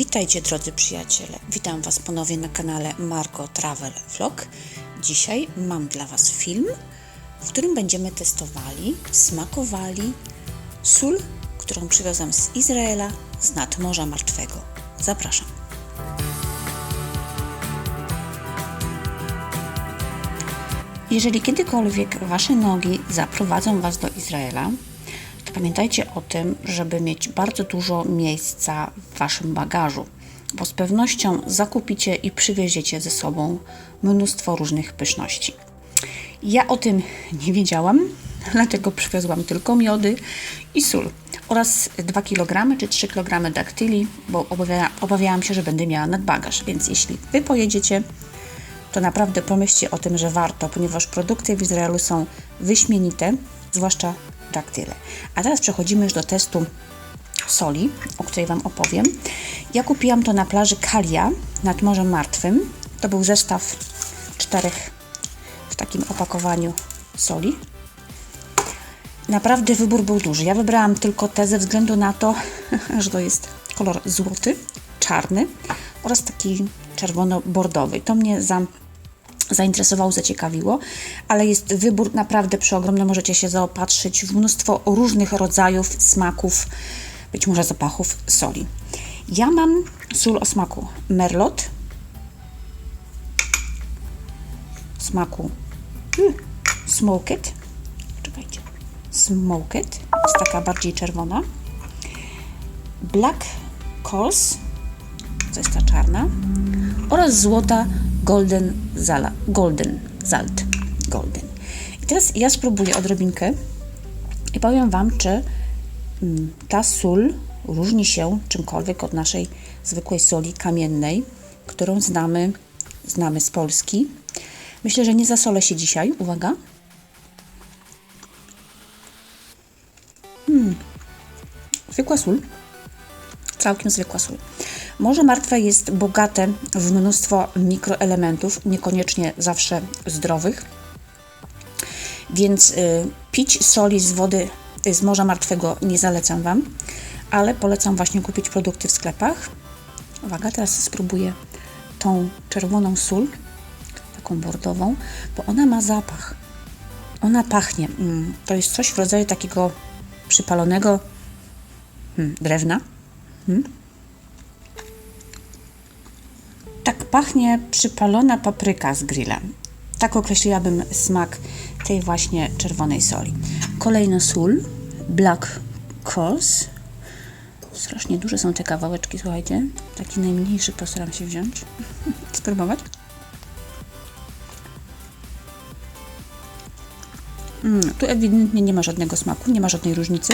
Witajcie drodzy przyjaciele. Witam Was ponownie na kanale Marco Travel Vlog. Dzisiaj mam dla Was film, w którym będziemy testowali, smakowali sól, którą przywiozłam z Izraela, z nad Morza Martwego. Zapraszam. Jeżeli kiedykolwiek Wasze nogi zaprowadzą Was do Izraela, pamiętajcie o tym, żeby mieć bardzo dużo miejsca w Waszym bagażu, bo z pewnością zakupicie i przywieziecie ze sobą mnóstwo różnych pyszności. Ja o tym nie wiedziałam, dlatego przywiozłam tylko miody i sól oraz 2 kg czy 3 kg daktyli, bo obawia, obawiałam się, że będę miała nadbagaż. Więc jeśli Wy pojedziecie, to naprawdę pomyślcie o tym, że warto, ponieważ produkty w Izraelu są wyśmienite, zwłaszcza daktyle. A teraz przechodzimy już do testu soli, o której Wam opowiem. Ja kupiłam to na plaży Kalia nad Morzem Martwym. To był zestaw czterech w takim opakowaniu soli. Naprawdę wybór był duży. Ja wybrałam tylko te ze względu na to, że to jest kolor złoty, czarny oraz taki czerwono-bordowy. To mnie za, zainteresowało, zaciekawiło, ale jest wybór naprawdę przeogromny. Możecie się zaopatrzyć w mnóstwo różnych rodzajów, smaków, być może zapachów soli. Ja mam sól o smaku merlot, smaku hmm, smoked, czekajcie, smoked, jest taka bardziej czerwona, black coals, to jest ta czarna, oraz złota golden zala, golden zalt, golden. I teraz ja spróbuję odrobinkę i powiem Wam, czy mm, ta sól różni się czymkolwiek od naszej zwykłej soli kamiennej, którą znamy, znamy z Polski. Myślę, że nie zasolę się dzisiaj. Uwaga. Hmm. Zwykła sól. Całkiem zwykła sól. Morze Martwe jest bogate w mnóstwo mikroelementów, niekoniecznie zawsze zdrowych. Więc y, pić soli z wody z Morza Martwego nie zalecam Wam, ale polecam właśnie kupić produkty w sklepach. Uwaga, teraz spróbuję tą czerwoną sól, taką bordową, bo ona ma zapach. Ona pachnie. Mm, to jest coś w rodzaju takiego przypalonego hmm, drewna. Pachnie przypalona papryka z grilla. Tak określiłabym smak tej właśnie czerwonej soli. Kolejna sól, black coals. Strasznie duże są te kawałeczki, słuchajcie. Taki najmniejszy postaram się wziąć. Spróbować. Mm, tu ewidentnie nie ma żadnego smaku, nie ma żadnej różnicy.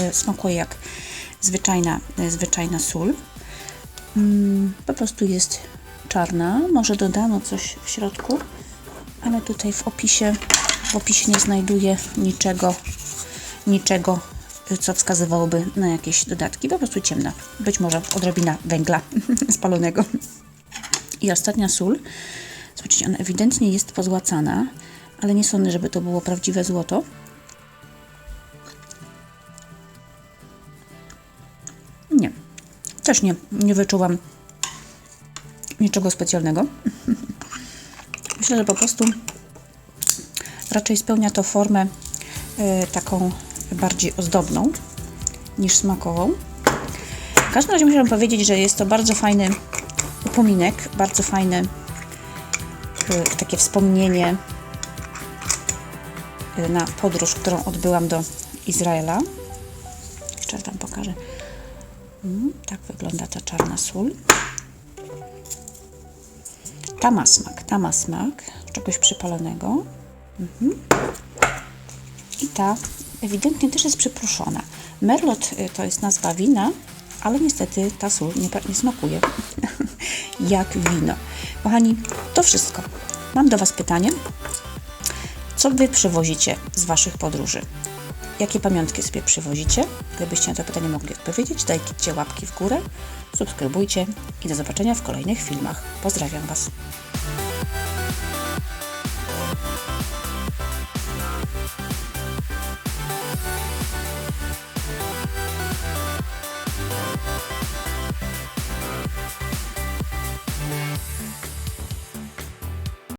E, smakuje jak zwyczajna, e, zwyczajna sól. Mm, po prostu jest czarna. Może dodano coś w środku, ale tutaj w opisie, w opisie nie znajduję niczego, niczego, co wskazywałoby na jakieś dodatki. Po prostu ciemna. Być może odrobina węgla spalonego. I ostatnia sól. Zobaczcie, ona ewidentnie jest pozłacana, ale nie sądzę, żeby to było prawdziwe złoto. Też nie, wyczuwam niczego specjalnego. Myślę, że po prostu raczej spełnia to formę y, taką bardziej ozdobną niż smakową. W każdym razie muszę powiedzieć, że jest to bardzo fajny upominek, bardzo fajne y, takie wspomnienie y, na podróż, którą odbyłam do Izraela. Jeszcze Wam pokażę. Mm, tak wygląda ta czarna sól. Ta ma smak, ta ma smak czegoś przypalonego. Mhm. I ta ewidentnie też jest przypruszona. Merlot y, to jest nazwa wina, ale niestety ta sól nie, nie smakuje jak wino. Kochani, to wszystko. Mam do Was pytanie. Co Wy przywozicie z Waszych podróży? Jakie pamiątki sobie przywozicie? Gdybyście na to pytanie mogli odpowiedzieć, dajcie łapki w górę, subskrybujcie i do zobaczenia w kolejnych filmach. Pozdrawiam Was.